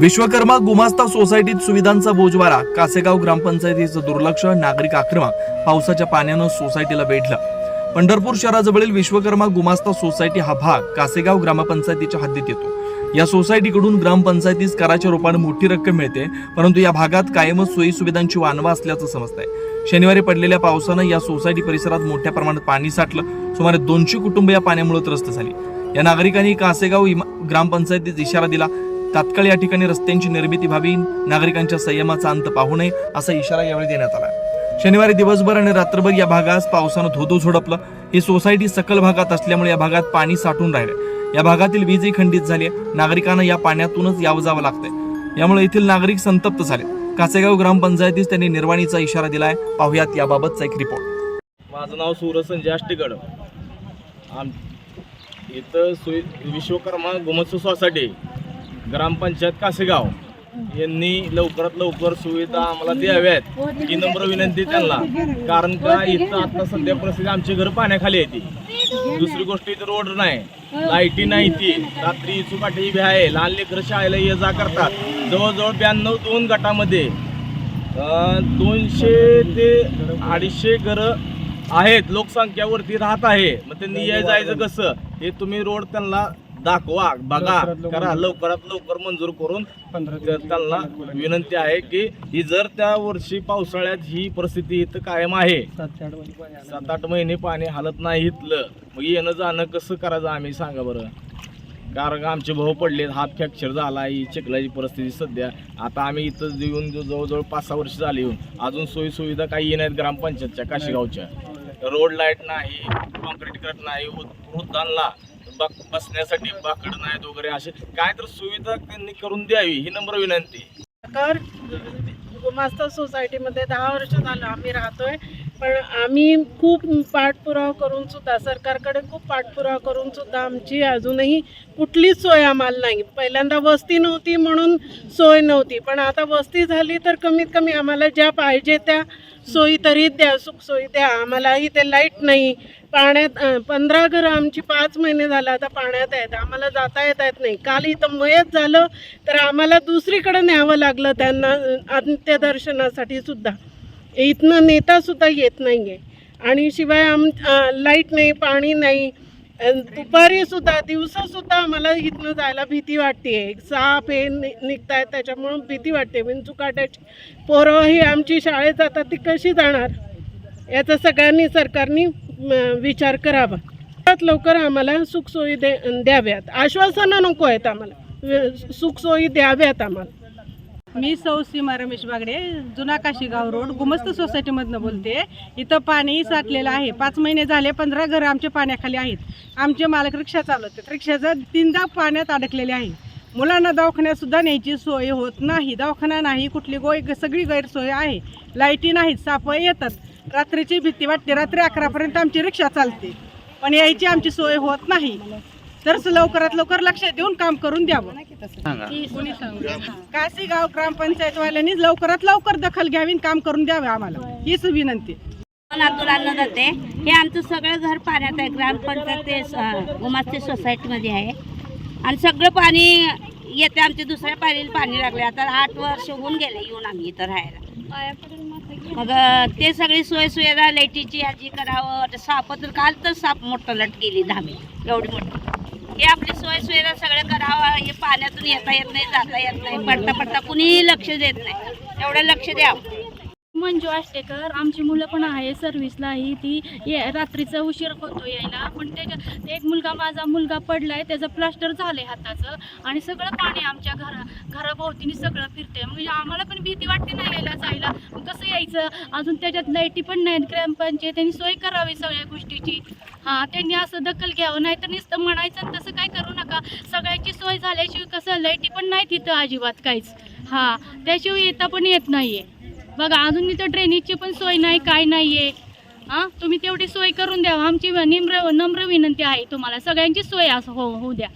विश्वकर्मा गुमास्ता सोसायटीत सुविधांचा बोजवारा. कासेगाव ग्रामपंचायतीचं दुर्लक्ष नागरिक आक्रमक. पावसाच्या पाण्यानं सोसायटीला वेढलं. पंढरपूर शहराजवळील विश्वकर्मा गुमास्ता सोसायटी हा भाग कासेगाव ग्रामपंचायतीच्या हद्दीत येतो. या सोसायटीकडून ग्रामपंचायतीस कराच्या रूपाने मोठी रक्कम मिळते परंतु या भागात कायमच सोयी सुविधांची वानवा असल्याचं समजतंय. शनिवारी पडलेल्या पावसानं या सोसायटी परिसरात मोठ्या प्रमाणात पाणी साठलं. सुमारे दोनशे कुटुंब या पाण्यामुळे त्रस्त झाली. या नागरिकांनी कासेगाव इमा- ग्रामपंचायतीत इशारा दिला. तात्काळ या ठिकाणी रस्त्यांची निर्मिती व्हावी नागरिकांच्या संयमाचा अंत पाहू नये असा इशारा यावेळी देण्यात आला. शनिवारी दिवसभर आणि रात्रभर या भागास पावसानं धोधो झोडपलं. ही सोसायटी सकल भागात असल्यामुळे या भागात पाणी साठून राहिलं या भागातील वीजही खंडित झाली आहे. नागरिकांना या पाण्यातूनच यावं जावं लागतंय. यामुळे येथील नागरिक संतप्त झाले. कासेगाव ग्रामपंचायतीस त्यांनी निर्वाणीचा इशारा दिलाय. पाहुयात याबाबतचा एक रिपोर्ट माझं नाव सूरज संजय आष्टीगड. आम इथं सुई विश्वकर्मा गोमत्स सोसायटी ग्रामपंचायत कासेगाव यांनी लवकरात लवकर सुविधा आम्हाला द्याव्यात. ही नम्र विनंती त्यांना. कारण का इथं आता सध्या परिस्थिती आमची घर पाण्याखाली येते दुसरी गोष्ट इथं रोड नाही लाईटी नाही ती. रात्री इचुकाठी बी आहे लहान लेकरं शाळेला ये जा करतात. जवळजवळ ब्याण्णव दोन गटामध्ये दोनशे ते अडीचशे घरं आहेत. लोकसंख्यावरती राहत आहे. मग त्यांनी याय जायचं कसं? हे तुम्ही रोड त्यांना दाखवा बघा करा लवकरात लवकर मंजूर करून त्यांना विनंती आहे की ही जर त्या वर्षी पावसाळ्यात ही परिस्थिती इथं कायम आहे सात आठ महिने पाणी हालत नाही इथलं. मग येणं जाणं कसं करायचं आम्ही सांगा बरं. कारण आमचे भाऊ पडले हात फ्रॅक्चर झाला ही चिखलाची परिस्थिती सध्या. आता आम्ही इथं येऊन जो- जवळजवळ पाच सहा वर्ष झाली येऊन. अजून सोयी सुविधा काही नाहीत ग्रामपंचायतच्या काशीगावच्या. रोड लाइट नाही कॉन्क्रीट करत नाही वृद्धांना बक- बसण्यासाठी बाकड नाहीत वगैरे असे काय तर सुविधा त्यांनी करून द्यावी ही नम्र विनंती. तर गुमास्ता सोसायटीमध्ये दहा वर्ष झालं आम्ही राहतोय. पण आम्ही खूप पाठपुरावा करून सुद्धा सरकारकडे खूप पाठपुरावा करून सुद्धा आमची अजूनही कुठलीच सोय आम्हाला नाही. पहिल्यांदा वस्ती नव्हती म्हणून सोय नव्हती. पण आता वस्ती झाली तर कमीत कमी आम्हाला ज्या पाहिजे त्या सोयी तरी द्या सुखसोयी द्या. आम्हाला इथे लाइट नाही. पाण्यात पंधरा घरं आमची पाच महिने झालं आता पाण्यात आहेत. आम्हाला जाता येता येत नाही. काल इथं मयत झालं तर आम्हाला दुसरीकडे न्यावं लागलं त्यांना अंत्यदर्शनासाठी सुद्धा. इथनं नेता सुद्धा येत नाही आहे आणि शिवाय आम लाइट नाही पाणी नाही. दुपारी सुद्धा दिवसा सुद्धा आम्हाला इथनं जायला भीती वाटते. साप हे नि निघतायत त्याच्यामुळं भीती वाटते. विंचुकाट्याची पोरं ही आमची शाळेत जातात ती कशी जाणार? याचा सगळ्यांनी सरकारनी विचार करावा. लवकरात लवकर आम्हाला सुखसोयी दे द्याव्यात. आश्वासनं नको आहेत आम्हाला. सुखसोयी द्याव्यात आम्हाला. मी सौ सीमा रमेश बागडे जुना काशीगाव रोड गुमस्त सोसायटीमधनं बोलते. इथं पाणी साठलेलं आहे. पाच महिने झाले पंधरा घरं आमच्या पाण्याखाली आहेत. आमचे मालक रिक्षा चालवतात. रिक्षाचं तीनदा पाण्यात अडकलेले आहे. मुलांना दवाखान्यातसुद्धा न्यायची सोय होत नाही. दवाखाना नाही कुठली गोय सगळी गैरसोय आहे. लाईटी नाहीत साप येतात. रात्रीची भीती वाटते. रात्री अकरापर्यंत आमची रिक्षा चालते. पण यायची आमची सोय होत नाही. तर लवकरात लवकर लक्ष देऊन काम करून द्यावं. कोणी सांगू? काशीगाव ग्रामपंचायतवाल्यांनी लवकरात लवकर दखल घ्यावी आणि काम करून द्यावे आम्हाला. हीच विनंती. लातूर आणलं जाते. हे आमचं सगळं घर पाण्यात आहे. ग्रामपंचायत ते स- गुमास्ते सोसायटीमध्ये आहे. आणि सगळं पाणी येते आमच्या दुसऱ्या पाणीला पाणी लागले. आता आठ वर्ष होऊन गेले येऊन आम्ही इथं राहायला. मग ते सगळी सोय सुविधा लाईटीची ह्याची करावं. ते साप तर काल तर साप मोठं लट गेली धामी. एवढी मोठी. हे आपली सोय सुविधा सगळं करावं हे पाण्यातून येता येत नाही जाता येत नाही पडता पडता कुणीही लक्ष देत नाही. एवढं लक्ष द्यावं मंजू आष्टेकर आमची मुलं पण आहे सर्व्हिसला ही ती ये रात्रीचा उशीर होतो यायला. पण त्याच्या एक मुलगा माझा मुलगा पडलाय त्याचं प्लास्टर झालंय हाताचं आणि सगळं पाणी आमच्या घरा घराभोवतीने सगळं फिरतंय. म्हणजे आम्हाला पण भीती वाटते ना यायला जायला. मग कसं यायचं? अजून त्याच्यात लाईटी पण नाहीत ग्रामपंचायतीने सोय करावी सगळ्या गोष्टीची. हां त्यांनी असं दखल घ्यावं नाही तर नुसतं म्हणायचं तसं काय करू नका. सगळ्याची सोय झाल्याशिवाय कसं लाईटी पण नाही तिथं अजिबात काहीच. हां त्याशिवाय येता पण येत नाही आहे बघा अजून इथं ड्रेनेजची पण सोय नाही काय नाही आहे हां तुम्ही तेवढी सोय करून द्या. आमची निम्र नम्र विनंती आहे तुम्हाला. सगळ्यांची सोय असं हो होऊ द्या.